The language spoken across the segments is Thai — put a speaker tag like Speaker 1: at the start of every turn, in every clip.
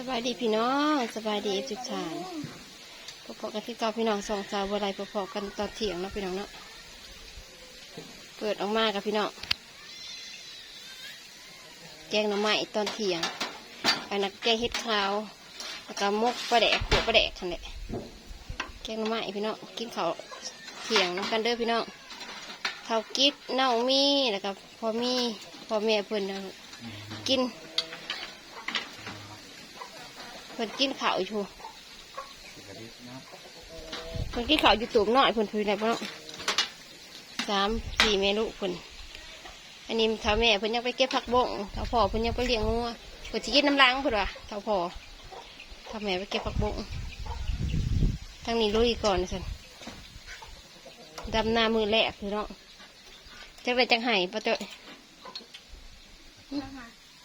Speaker 1: สบายดีพี่น้องสบายดีจุดฐานพอๆกันที่เก่าพี่น้องสองสาวบัวไรพอๆกันตอนเที่ยงเนาะพี่น้องเนาะเปิดออกมากับพี่น้องแกงหน่อไม้ตอนเที่ยงอันนั้นแกงเห็ดขาวแล้วก็มกปลาแดกขัวปลาแดกทันแหละแกงหน่อไม้พี่น้องกินข้าวเที่ยงน้ำกันเด้อพี่น้องข้าวกิ๊ดเน่ามีแล้วก็พอมีพอแม่เพิ่นเอากิน เพิ่นกินข้าวอยู่เพิ่นกินข้าวอยู่ตูมน้อยเพิ่นคือไหนบ่เนาะสามสี่เมนูเพิ่นอันนี้เท่าแม่เพิ่นยังไปเก็บผักบงเท่าพ่อเพิ่นยังไปเลี้ยงงัวเพิ่นสิกินน้ำล้างเพิ่นว่าเท่าพ่อเท่าแม่ไปเก็บผักบงทางนี้ลุยก่อนสันดำหน้ามือแรกคือเนาะจักได้จังไห้ปะเจ้ย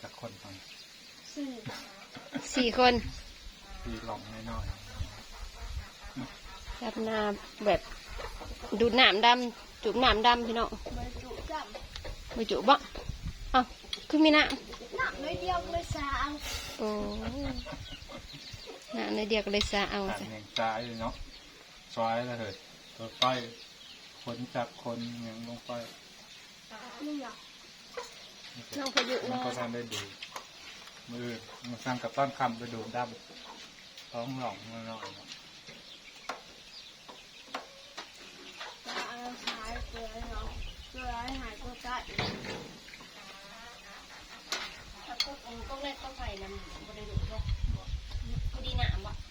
Speaker 2: จากคนฟัง
Speaker 1: สี่คน
Speaker 2: ตีหลองน้อยๆ
Speaker 1: ดำหน้าแบบดูดน้ำดำจุบน้ำดำพี่น้อง
Speaker 3: บรรจุจ
Speaker 1: มาจุบ่เอ้าคือมีน้ำ
Speaker 3: หนักน้อยเดียวก็เลยสาวำ
Speaker 1: โอ้น้ำในเดียวก็เลยซาเอา
Speaker 2: ๆตัด
Speaker 1: จ้ะ
Speaker 2: เองซ้ายเลยเนาะซอยแล้วเถิดตัวไฟคนจากคนยังลงไป
Speaker 3: นี่เหรอ
Speaker 1: น้องพายุ
Speaker 2: มันก็ทำได้ดีมือมันสร้างกับต้นคำไปดูดับ ท้องหลองน้อยๆเนาะ
Speaker 3: จะเอาหายเกลือเนาะเกลือหายตัวใกล้
Speaker 1: ถ้าก็ต้องเล่นต้องไฟน้ำบริดุบ่พอดีน้ำบ่
Speaker 2: มัน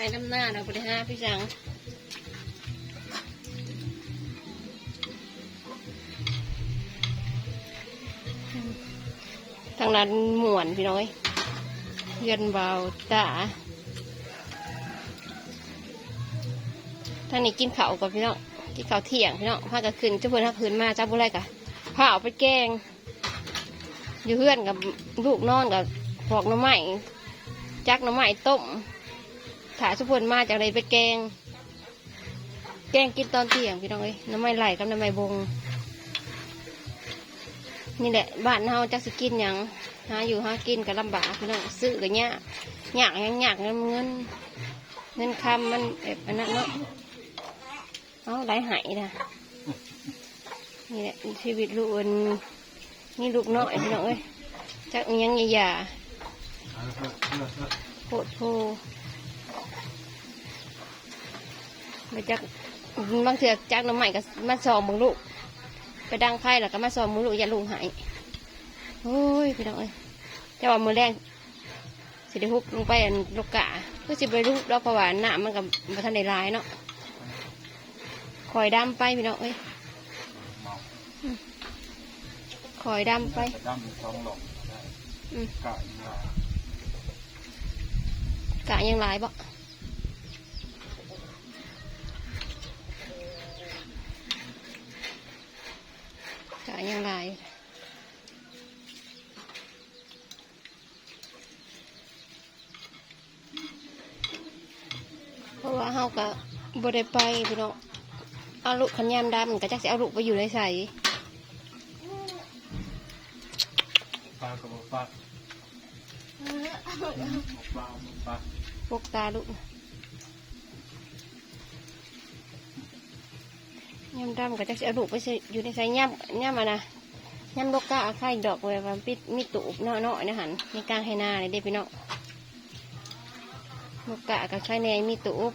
Speaker 1: ไหลน้ำหน้าเราก็ได้าพี่จังทางนั้นหมวนพี่น้อยเยือนเบาตาทางนี้กินข้าวกับพี่น้องกินข้าวเที่ยงพี่น้องพากันขึ้นเจ้าเพื่อนทักคืนมาเจ้าบุไรกะพาเอาไปแกง อยู่เพื่อนกับลูกนอนกับพอกน้ำไม้จักน้ำไม้ต้ม ถายเจ้าเพื่อนมาจากไรไปแกง แกงกินตอนเที่ยงพี่น้องเอ้ยน้ำไม้ไหลกับน้ำไม้บง นี่แหละบ้านเฮาจักสิกินหยังหาอยู่หากินก็ลำบากพี่น้องซื้อก็ยากยากหยังยากเงินเงินเงินคำมันแบบอันนั้นเนาะเอาไหลหายนะนี่แหละชีวิตลูกอันนี่ลูกน้อยพี่น้องเอ้ยจักยังอย่าอย่าโคตรโพ ไปจักบางเถื่อจักน้ำใหม่ก็มาสอบมึงลูก ไปดังไพ่แล้วก็มาสอบมือลูกอย่าลุงหายโอ้ยพี่น้องเอ้ยจะว่ามือแรงสิได้ฮุบลงไปอันลูกกะก็สิไปลูกดอกประวานหน้ามันกับมาทันได้ร้ายเนาะคอยดำไปพี่น้องเอ้ย
Speaker 2: เมา
Speaker 1: คอยดำไป
Speaker 2: จะดั้มท้องหลองได้
Speaker 1: อืม
Speaker 2: กะยังไง
Speaker 1: กะยังหลายบ่ กะยังหลายเพราะว่าเฮาก็บ่ได้ไปพี่น้องเอาลูกขันยามดำก็จักสิเอาลูกไปอยู่ในใส่
Speaker 2: ปลากระบอกปลาปลาปลา
Speaker 1: พวกตาลูก ยำดำก็จะเอาลูกไปใส่อยู่ในใส่ย่ำย่ำมานะย่ำลูกก้าไข่ดอกไว้ว่าปิดมีตูบเนาะเนาะนะหันในกลางไหนาเลยเด็กพี่เนาะลูกกากับไข่แนงมีตูบ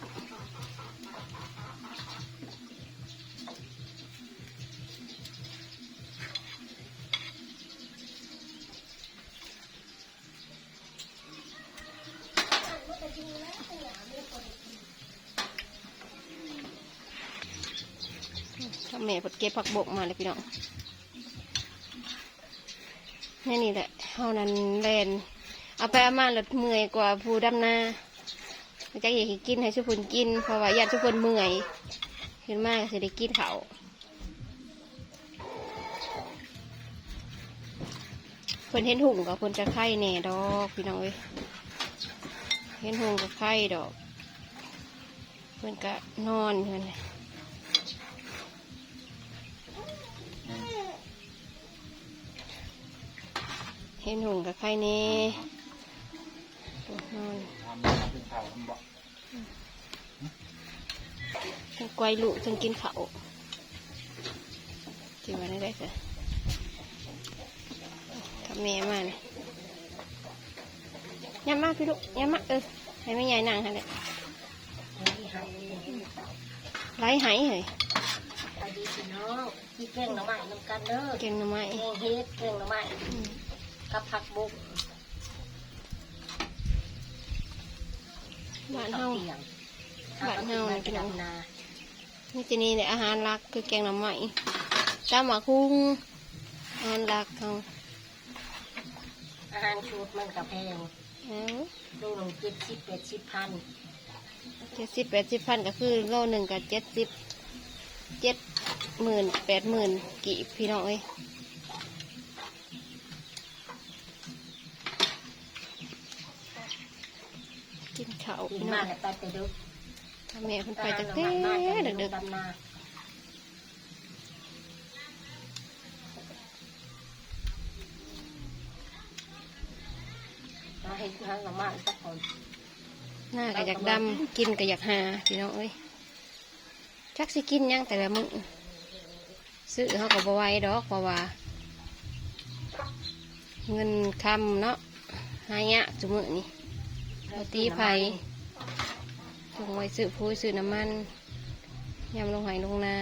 Speaker 1: ทำแม่ผดเก็บผักบกมาเลยพี่น้องนี่นี่แหละเท่านั้นแลนเอาไปเอามาแล้วเมื่อยกว่าผู้ดำนาจะอยากกินให้ชุพนกินเพราะว่าอยากชุพนเมื่อยขึ้นมากจะได้กินเขาวเพิ่นเห็นหุ่งกับเพิ่นจะไข่แน่ดอกพี่น้องเอ้ยเห็นหุ่งกับไข่ดอก เพิ่นก็นอนเพิ่นน่ะ เห็นหุ่งกับไข่แหน่นอน
Speaker 2: ทำมาเป็นข่าวทำบอก
Speaker 1: ทั้งกวยลูกทั้งกินเขาวกินมาได้ได้สิทำแม่มาเนี่ยยำมากพี่ลูกยำมากเออให้แม่ใหญ่นั่งให้เลยไล่ไหายเหรอ
Speaker 3: ไปดีพี่น้องพี่เก่งหน่อไม้น้ำกันเด้อ
Speaker 1: เก่งหน่อไม้
Speaker 3: เก่งเฮ็ดเก่งหน่อไม้
Speaker 1: อืม
Speaker 3: กับผักบุก
Speaker 1: บ้านเฮา
Speaker 3: เตียง
Speaker 1: บ้านเฮาเนี่ยพี่น้อง
Speaker 3: นา
Speaker 1: นี่จะนี่เนี่ยอาหารหลักคือแกงหน่อไม้ตำหมักคุ้งอาหารหลักเขา
Speaker 3: อาหารชุดมันกับแพง
Speaker 1: เอา
Speaker 3: ดูหนึ่งเจ็ดสิบแปดสิบพัน
Speaker 1: เจ็ดสิบแปดสิบพันก็คือโลหนึ่งกับเจ็ดสิบเจ็ดหมื่นแปดหมื่นกี่พี่น้องเอ้ยกินข้าว
Speaker 3: กิน
Speaker 1: พี่น้
Speaker 3: มา
Speaker 1: อกง
Speaker 3: แล้วไปแต่ดึก
Speaker 1: ทำแม่เพิ่นไปตั้งแต่เด็ก
Speaker 3: ดำนาเราเห็นทางหน่อไม้สักคน
Speaker 1: ๆหน้าก็อยากดำกินก็อยากหาพี่น้องเอ้ยจักสิกินหยังแต่ละมื้อซื้อเขาก็บ่ไหวดอกเพราะว่า เงินคำเนาะหายะจุมือนี่ปตีไผ่ ลงไว้ซื้อพูยซื้อน้ำมันยำลงไหลงนา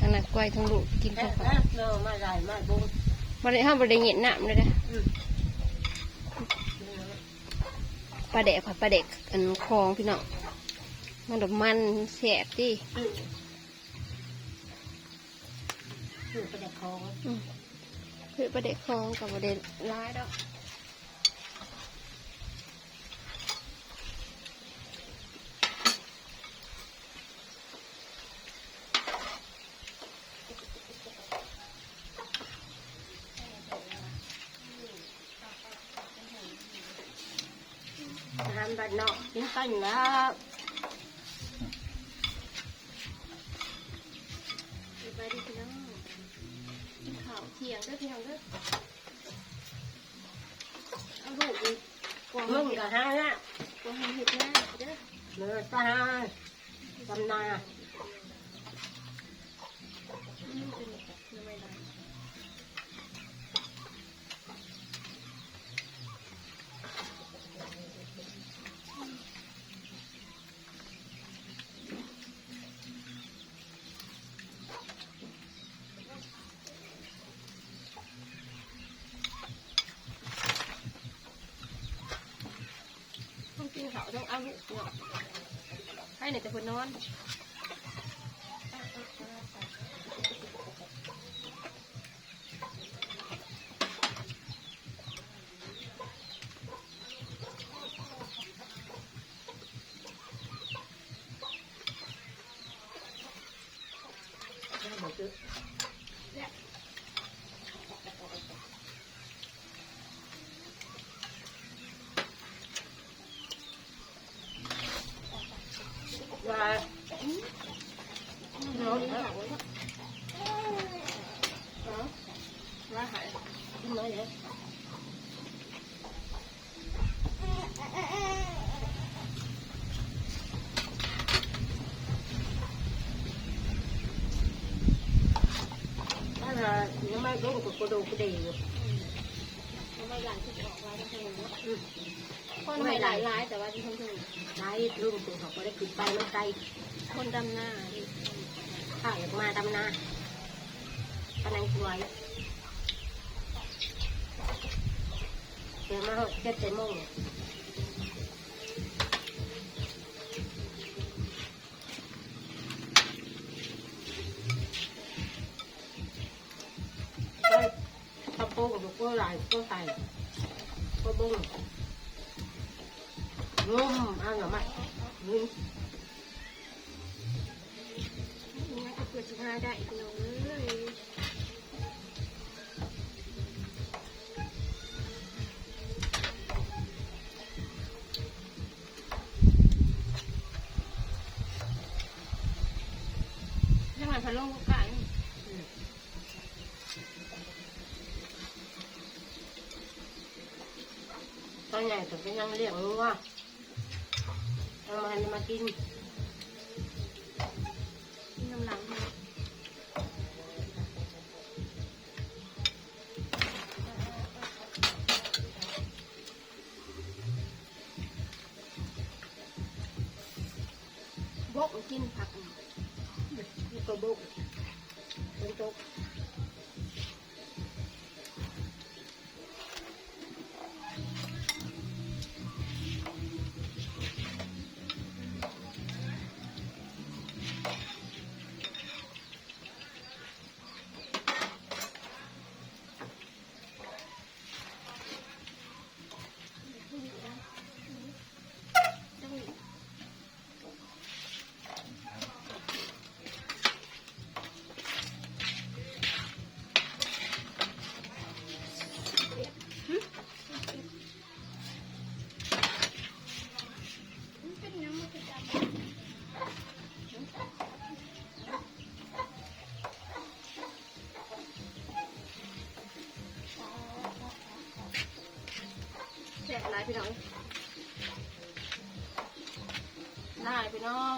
Speaker 1: ขนาดกล้วยทั้งลูกกิน
Speaker 3: เอ๊ะ
Speaker 1: ข้าว
Speaker 3: นะเนอะมาใหญ่มาบุ้ง
Speaker 1: บริห้ามบริเงียน้ำเลยนะ
Speaker 3: อืม
Speaker 1: ปลาเด็กค่ะปลาเด็กอันคลองพี่น้องมันดอกมันแสบดิ
Speaker 3: อืมคือประเด็กของ
Speaker 1: อืมคือปลาเด็กคลองกับปลาเด็กร้ายดอก
Speaker 3: อาหาร บ้านนอกกินกันแล้ว
Speaker 1: ไปดีพี่น้องกินข้าวเที่ยงด้อพี่น้องด้อเอาลูกอีกกวาง
Speaker 3: มึง
Speaker 1: เห็ด
Speaker 3: ก็หาละ
Speaker 1: กวางเห็ดหน้าเด้อ
Speaker 3: เนื้อตาดำนา
Speaker 1: อืมเป็นแบบทำไมล่ะ ต้องกินเอาลูกเนาะให้ไหนแต่คนนอนเนี่ย
Speaker 3: ว่า
Speaker 1: นอนเอาไว้เนาะเอาว่าหาย
Speaker 3: กินน้อยเลยถ้าเรา ยังไม่รู้ก็กระดูกกระเดีอยู่
Speaker 1: ทำไมหลานถึงออกไว้ทั้งคืนเนาะคนไม่หลายหลายแต่ว่าที่ทั้งคืน
Speaker 3: ไล่ลุงตัวเขาก็ได้ขึ้นไปมันไกล
Speaker 1: คนดำหน้า
Speaker 3: ข้าวอยากมาดำหน้าพนังสวยเดี๋ยวมาเจ็ดเจ็ดโมง ก็ใส่ตัวบุ้งงุ้มเอาหน่อไม้งุ้ม
Speaker 1: นี่ก็เปิดสิบห้าได้อีกน้องเอ้ย
Speaker 3: ใหญ่ถึงก็ยังเลี้ยงงัวเอามาให้มากิน
Speaker 1: กินน้ำหลังมาบกกินผัก
Speaker 3: นี่ก็บุกเป็นตก
Speaker 1: พี่น้องได้พี่น้อง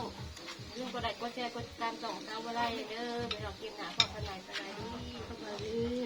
Speaker 1: ยุ่งก็ได้ก็แช่ก็ตามสองตามอะไรเด้อไปเน้อกินหนาก็ขนาดสะารนี่
Speaker 3: ก็มาดี